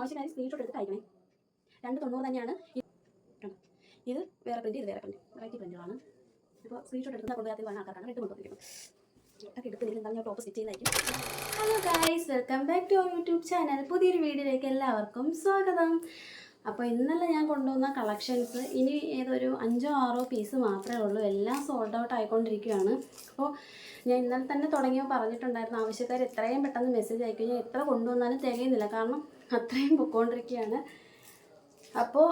ആവശ്യക്കാർ സ്ക്രീൻഷോട്ട് എടുത്ത് അയക്കണേ. രണ്ട് തൊണ്ണൂറ് തന്നെയാണ്. ഇത് വേറെ പ്രിന്റ് ഇത് വേറെ പ്രിന്റ് വെറൈറ്റി പ്രിന്റുകളാണ് അപ്പോൾ സ്ക്രീൻഷോട്ട് എടുക്കുന്ന കൊണ്ടുപോകാത്ത വരാത്ത ആൾക്കാരാണ് ഇട്ട് കൊണ്ടുവന്നിരിക്കുന്നത്. ഒക്കെ എടുക്കുന്നില്ല ഞാൻ ടോപ്പ് സ്റ്റിച്ച് ചെയ്യുന്നതായിരിക്കും. Hello guys welcome back to our YouTube channel പുതിയൊരു വീഡിയോയിലേക്ക് എല്ലാവർക്കും സ്വാഗതം. അപ്പോൾ ഇന്നലെ ഞാൻ കൊണ്ടുവന്ന കളക്ഷൻസ് ഇനി ഏതൊരു അഞ്ചോ ആറോ പീസ് മാത്രമേ ഉള്ളൂ. എല്ലാം സോൾഡ് ഔട്ട് ആയിക്കൊണ്ടിരിക്കുകയാണ്. അപ്പോൾ ഞാൻ ഇന്നലെ തന്നെ തുടങ്ങിയോ പറഞ്ഞിട്ടുണ്ടായിരുന്നു ആവശ്യക്കാർ എത്രയും പെട്ടെന്ന് മെസ്സേജ് അയക്കും. ഞാൻ എത്ര കൊണ്ടുവന്നാലും തികയുന്നില്ല. കാരണം അത്രയും പൊക്കോണ്ടിരിക്കുകയാണ് അപ്പോൾ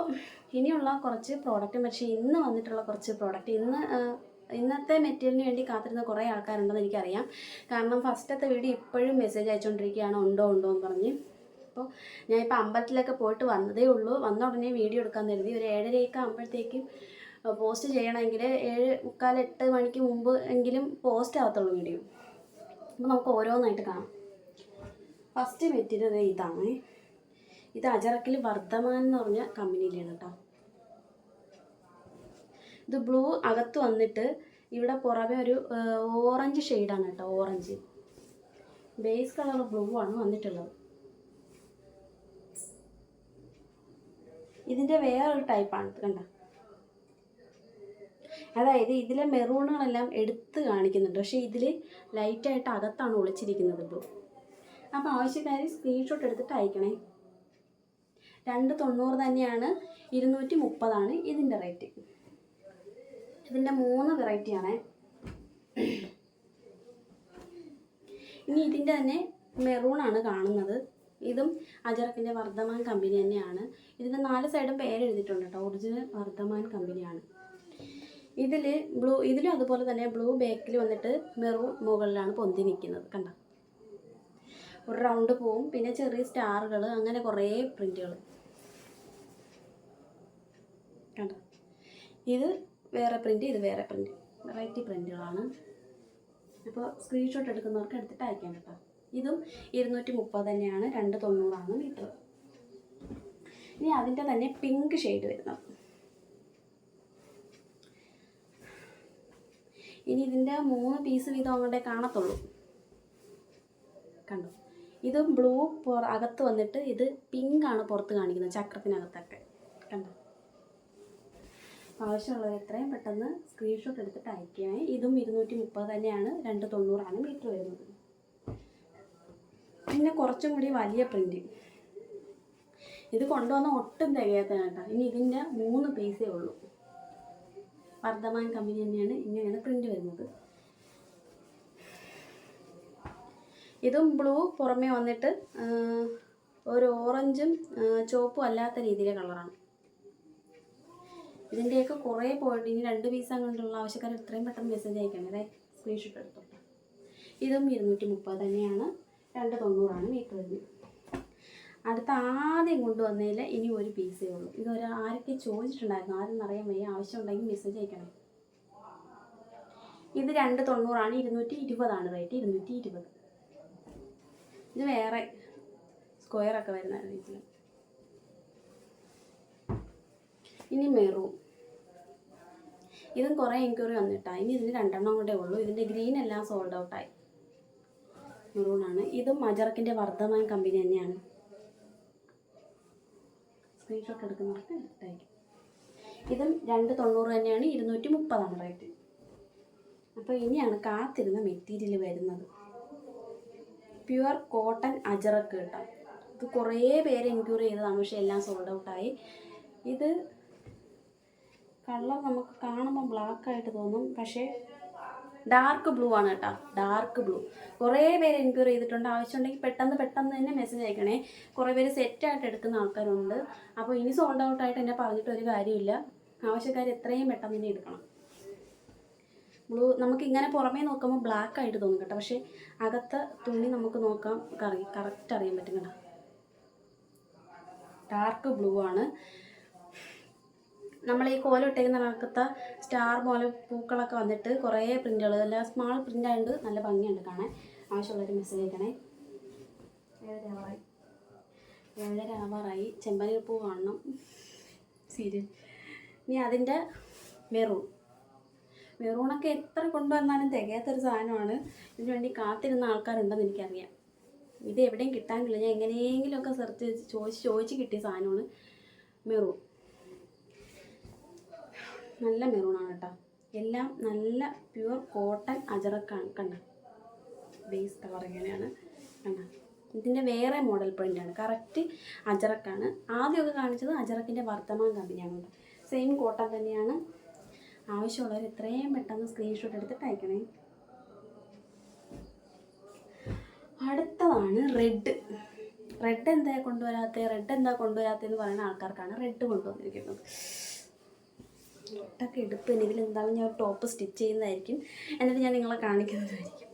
ഇനിയുള്ള കുറച്ച് പ്രോഡക്റ്റും പക്ഷേ ഇന്ന് വന്നിട്ടുള്ള കുറച്ച് പ്രോഡക്റ്റ് ഇന്ന് ഇന്നത്തെ മെറ്റീരിയലിന് വേണ്ടി കാത്തിരുന്ന കുറേ ആൾക്കാരുണ്ടെന്ന് എനിക്കറിയാം. കാരണം ഫസ്റ്റത്തെ വീഡിയോ ഇപ്പോഴും മെസ്സേജ് അയച്ചുകൊണ്ടിരിക്കുകയാണ് ഉണ്ടോ ഉണ്ടോ എന്ന് പറഞ്ഞ്. അപ്പോൾ ഞാൻ ഇപ്പോൾ അമ്പലത്തിലൊക്കെ പോയിട്ട് വന്നതേ ഉള്ളൂ. വന്ന ഉടനെ വീഡിയോ എടുക്കാൻ കരുതി. ഒരു ഏഴരയൊക്കെ ആകുമ്പോഴത്തേക്കും പോസ്റ്റ് ചെയ്യണമെങ്കിൽ ഏഴ് മുക്കാൽ എട്ട് മണിക്ക് മുമ്പ് എങ്കിലും പോസ്റ്റ് ആവത്തുള്ളൂ വീഡിയോ. അപ്പോൾ നമുക്ക് ഓരോന്നായിട്ട് കാണാം. ഫസ്റ്റ് മെറ്റീരിയൽ ഇതാണ്. ഇത് അജറക്കിൽ വർദ്ധമാൻ എന്ന് പറഞ്ഞ കമ്പനിയിലാണ് കേട്ടോ ഇത് ബ്ലൂ അകത്ത് വന്നിട്ട് ഇവിടെ പുറമെ ഒരു ഓറഞ്ച് ഷെയ്ഡാണ് കേട്ടോ ഓറഞ്ച് ബേസ് കളർ ബ്ലൂ ആണ് വന്നിട്ടുള്ളത്. ഇതിന്റെ വേറൊരു ടൈപ്പാണ് കണ്ട? അതായത് ഇതിലെ മെറൂണുകളെല്ലാം എടുത്ത് കാണിക്കുന്നുണ്ട്. പക്ഷേ ഇതിൽ ലൈറ്റായിട്ട് അകത്താണ് ഒളിച്ചിരിക്കുന്നത് ബ്ലൂ അപ്പോൾ ആവശ്യക്കാർ സ്ക്രീൻഷോട്ട് എടുത്തിട്ട് അയക്കണേ. രണ്ട് തൊണ്ണൂറ് തന്നെയാണ് ഇരുന്നൂറ്റി മുപ്പതാണ് ഇതിന്റെ റേറ്റ്. ഇതിന്റെ മൂന്ന് വെറൈറ്റിയാണ് ഇനി ഇതിന്റെ തന്നെ മെറൂൺ ആണ് കാണുന്നത്. ഇതും അജറക്കിന്റെ വർദ്ധമാൻ കമ്പനി തന്നെയാണ്. ഇതിന്റെ നാല് സൈഡും പേര് എഴുതിയിട്ടുണ്ട് കേട്ടോ. ഒറിജിനൽ വർദ്ധമാൻ കമ്പനിയാണ്. ഇതിൽ ബ്ലൂ ഇതിലും അതുപോലെ തന്നെ ബ്ലൂ ബാക്കിൽ വന്നിട്ട് മെറൂൺ മുകളിലാണ് പൊന്തി നിൽക്കുന്നത് കണ്ട? ഒരു റൗണ്ട് പോവും. പിന്നെ ചെറിയ സ്റ്റാറുകൾ അങ്ങനെ കുറേ പ്രിന്റുകൾ കണ്ടോ? ഇത് വേറെ പ്രിന്റ് ഇത് വേറെ പ്രിന്റ് വെറൈറ്റി പ്രിന്റുകളാണ് അപ്പോൾ സ്ക്രീൻഷോട്ട് എടുക്കുന്നവർക്ക് എടുത്തിട്ട് അയക്കാം കേട്ടോ. ഇതും ഇരുന്നൂറ്റി മുപ്പത് തന്നെയാണ്. രണ്ട് തൊണ്ണൂറാണ് മീറ്റർ ഇനി അതിന്റെ തന്നെ പിങ്ക് ഷെയ്ഡ് വരുന്നത് ഇനി ഇതിന്റെ മൂന്ന് പീസ് വീതം അങ്ങോട്ടേ കാണത്തുള്ളൂ. കണ്ടോ? ഇത് ബ്ലൂ അകത്ത് വന്നിട്ട് ഇത് പിങ്ക് ആണ് പുറത്ത് കാണിക്കുന്നത് ചക്രത്തിനകത്തൊക്കെ. കണ്ടോ? ആവശ്യമുള്ളവർ എത്രയും പെട്ടെന്ന് സ്ക്രീൻഷോട്ട് എടുത്തിട്ട് അയക്കുകയാണ് ഇതും ഇരുന്നൂറ്റി മുപ്പത് തന്നെയാണ്. രണ്ട് തൊണ്ണൂറാണ് മീറ്റർ വരുന്നത്. പിന്നെ കുറച്ചും കൂടി വലിയ പ്രിന്റ് ഇത് കൊണ്ടുവന്ന ഒട്ടും തികയാത്തതാണ് കേട്ടോ. ഇനി ഇതിന്റെ മൂന്ന് പീസേ ഉള്ളൂ. വർദ്ധമാൻ കമ്പനി തന്നെയാണ് ഇങ്ങനെയാണ് പ്രിന്റ് വരുന്നത്. ഇതും ബ്ലൂ പുറമേ വന്നിട്ട് ഒരു ഓറഞ്ചും ചുവപ്പും അല്ലാത്ത രീതിയിലെ കളറാണ്. ഇതിന്റെയൊക്കെ കുറേ പോയിട്ട് ഇനി രണ്ട് പീസ് അങ്ങോട്ടുള്ള ആവശ്യക്കാർ എത്രയും പെട്ടെന്ന് മെസ്സേജ് അയക്കണം അതായത് സ്ക്രീൻഷോട്ട് എടുത്തോട്ടെ ഇതും ഇരുന്നൂറ്റി മുപ്പത് തന്നെയാണ്. രണ്ട് തൊണ്ണൂറാണ് മീറ്റർ വരുന്നത് അടുത്ത ആദ്യം കൊണ്ടുവന്നതിൽ ഇനി ഒരു പീസേ ഉള്ളൂ. ഇതൊരു ആരൊക്കെ ചോദിച്ചിട്ടുണ്ടായിരുന്നു? ആരും അറിയാൻ വയ്യ. ആവശ്യമുണ്ടെങ്കിൽ മെസ്സേജ് അയക്കണം. ഇത് രണ്ട് തൊണ്ണൂറാണ് ഇരുന്നൂറ്റി ഇരുപതാണ് റേറ്റ് ഇരുന്നൂറ്റി ഇരുപത് ഇത് വേറെ സ്ക്വയറൊക്കെ വരുന്നതാണ് രീതിയിൽ. ഇനി മെറൂൺ ഇതും കുറേ എൻക്വയറി വന്നിട്ടാണ് ഇനി ഇതിന് രണ്ടെണ്ണം കൂടെ ഉള്ളൂ. ഇതിന്റെ ഗ്രീൻ എല്ലാം സോൾഡ് ഔട്ടായി മെറൂണാണ് ഇതും മജറക്കിന്റെ വർദ്ധമാൻ കമ്പനി തന്നെയാണ്. സ്ക്രീൻഷോട്ട് എടുക്കുന്നവർക്ക് എടുത്തായിരിക്കും ഇതും രണ്ട് തൊണ്ണൂറ് തന്നെയാണ്. ഇരുന്നൂറ്റി മുപ്പതാണ് റേറ്റ് അപ്പോൾ ഇനിയാണ് കാത്തിരുന്ന മെറ്റീരിയൽ വരുന്നത്. പ്യുവർ കോട്ടൺ അജറക്ക് കേട്ടോ. ഇത് കുറേ പേര് എൻക്വയറി ചെയ്തതാണ് പക്ഷേ എല്ലാം സോൾഡ് ഔട്ടായി ഇത് കളർ നമുക്ക് കാണുമ്പോൾ ബ്ലാക്ക് ആയിട്ട് തോന്നും പക്ഷേ ഡാർക്ക് ബ്ലൂ ആണ് കേട്ടോ. ഡാർക്ക് ബ്ലൂ കുറേ പേര് എൻക്വയറി ചെയ്തിട്ടുണ്ട്. ആവശ്യമുണ്ടെങ്കിൽ പെട്ടെന്ന് പെട്ടെന്ന് തന്നെ മെസ്സേജ് അയക്കണേ. കുറേ പേര് സെറ്റായിട്ട് എടുക്കുന്ന ആൾക്കാരുണ്ട്. അപ്പോൾ ഇനി സോൾഡ് ഔട്ടായിട്ട് എന്നെ പറഞ്ഞിട്ട് ഒരു കാര്യമില്ല. ആവശ്യക്കാർ എത്രയും പെട്ടെന്ന് തന്നെ എടുക്കണം. ബ്ലൂ നമുക്ക് ഇങ്ങനെ പുറമേ നോക്കുമ്പോൾ ബ്ലാക്ക് ആയിട്ട് തോന്നും കേട്ടോ. പക്ഷേ അകത്തെ തുണി നമുക്ക് നോക്കാം കറി കറക്റ്റ് അറിയാൻ പറ്റും കേട്ടോ. ഡാർക്ക് ബ്ലൂ ആണ്. നമ്മൾ ഈ കോലിട്ടേക്കുന്ന കണക്കത്തെ സ്റ്റാർ പോലെ പൂക്കളൊക്കെ വന്നിട്ട് കുറേ പ്രിന്റുകൾ എല്ലാം സ്മാൾ പ്രിന്റ് ആയതുകൊണ്ട് നല്ല ഭംഗിയുണ്ട് കാണാൻ. ആവശ്യമുള്ളൊരു മെസ്സേജ് അയക്കണേ. ഏഴര ആവാറായി ഏഴര ചെമ്പനീർ പൂ കാണണം. സീരിയൽ. ഇനി അതിന്റെ മെറൂൺ. മെറൂണൊക്കെ എത്ര കൊണ്ടുവന്നാലും തികയാത്തൊരു സാധനമാണ്. ഇതിനു വേണ്ടി കാത്തിരുന്ന ആൾക്കാരുണ്ടെന്ന് എനിക്കറിയാം. ഇത് എവിടെയും കിട്ടാനില്ല. ഞാൻ എങ്ങനെയെങ്കിലുമൊക്കെ സെർച്ച് ചെയ്ത് ചോദിച്ച് ചോദിച്ച് കിട്ടിയ സാധനമാണ് മെറൂൺ. നല്ല മെറൂണാണ് കേട്ടോ. എല്ലാം നല്ല പ്യുവർ കോട്ടൺ അജറക്കാണ്. കണ്ട? ബേസ് കളർ ഇങ്ങനെയാണ്. കണ്ട? ഇതിന്റെ വേറെ മോഡൽ പ്രിന്റാണ് കറക്റ്റ് അജറക്കാണ്. ആദ്യമൊക്കെ കാണിച്ചത് അജറക്കിന്റെ വർത്തമാൻ കമ്പനിയാണ്. സെയിം കോട്ടൺ തന്നെയാണ്. ആവശ്യമുള്ളവർ എത്രയും പെട്ടെന്ന് സ്ക്രീൻഷോട്ട് എടുത്തിട്ട് അയക്കണേ. അടുത്തതാണ് റെഡ് റെഡ് എന്താ കൊണ്ടുവരാത്ത? റെഡ് എന്താ കൊണ്ടുവരാത്തതെന്ന് പറയുന്ന ആൾക്കാർക്കാണ് റെഡ് കൊണ്ടുവന്നിരിക്കുന്നത്. റെഡൊക്കെ എടുപ്പ് ഇതിൽ എന്തായാലും ഞാൻ ടോപ്പ് സ്റ്റിച്ച് ചെയ്യുന്നതായിരിക്കും. എന്നിട്ട് ഞാൻ നിങ്ങളെ കാണിക്കുന്നതായിരിക്കും.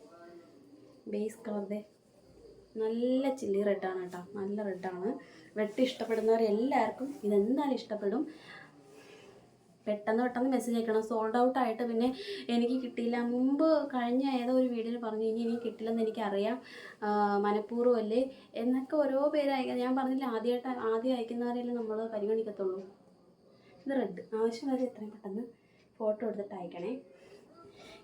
ബേസ് കളറിന്റെ നല്ല ചില്ലി റെഡാണ് കേട്ടോ. നല്ല റെഡാണ് റെഡ് ഇഷ്ടപ്പെടുന്നവരെല്ലാവർക്കും ഇതെന്തായാലും ഇഷ്ടപ്പെടും. പെട്ടെന്ന് പെട്ടെന്ന് മെസ്സേജ് അയക്കണം. സോൾഡ് ഔട്ട് ആയിട്ട് പിന്നെ എനിക്ക് കിട്ടിയില്ല. മുമ്പ് കഴിഞ്ഞ ഏതോ ഒരു വീഡിയോയിൽ പറഞ്ഞു ഇനി എനിക്ക് കിട്ടില്ലെന്ന് എനിക്കറിയാം. മനഃപൂർവം അല്ലേ? എന്നൊക്കെ ഓരോ പേര് അയക്കാം ഞാൻ പറഞ്ഞില്ല ആദ്യമായിട്ട് ആദ്യം അയക്കുന്നവരെല്ലാം നമ്മൾ പരിഗണിക്കത്തുള്ളൂ. ഇത് റെഡ് ആവശ്യമുള്ളത് എത്രയും പെട്ടെന്ന് ഫോട്ടോ എടുത്തിട്ട് അയക്കണേ.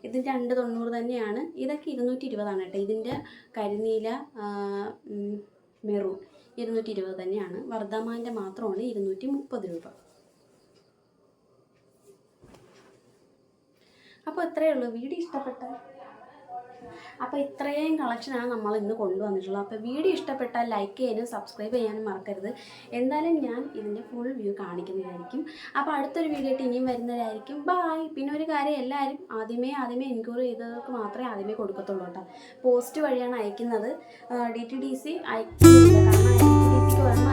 ഇത് രണ്ട് തൊണ്ണൂറ് തന്നെയാണ്. ഇതൊക്കെ ഇരുന്നൂറ്റി ഇരുപതാണ് കേട്ടോ. ഇതിന്റെ കരിനീല മെറൂൺ ഇരുന്നൂറ്റി ഇരുപത് തന്നെയാണ്. വർദ്ധമാന്റെ മാത്രമാണ് ഇരുന്നൂറ്റി മുപ്പത് രൂപ. അപ്പോൾ ഇത്രയേ ഉള്ളൂ. വീഡിയോ ഇഷ്ടപ്പെട്ട? അപ്പോൾ ഇത്രയും കളക്ഷനാണ് നമ്മൾ ഇന്ന് കൊണ്ടുവന്നിട്ടുള്ളത്. അപ്പോൾ വീഡിയോ ഇഷ്ടപ്പെട്ടാൽ ലൈക്ക് ചെയ്യാനും സബ്സ്ക്രൈബ് ചെയ്യാനും മറക്കരുത്. എന്തായാലും ഞാൻ ഇതിന്റെ ഫുൾ വ്യൂ കാണിക്കുന്നതായിരിക്കും. അപ്പോൾ അടുത്തൊരു വീഡിയോ ആയിട്ട് ഇനിയും വരുന്നതായിരിക്കും ബായ് പിന്നെ ഒരു കാര്യം എല്ലാവരും ആദ്യമേ ആദ്യമേ എൻക്വയറി ചെയ്തവർക്ക് മാത്രമേ ആദ്യമേ കൊടുക്കത്തുള്ളൂ കേട്ടോ. പോസ്റ്റ് വഴിയാണ് അയക്കുന്നത്. ഡി ടി ഡി സി അയക്കുന്നത്. കാരണം ഡി ടി ഡി സിക്ക് ഒരെണ്ണം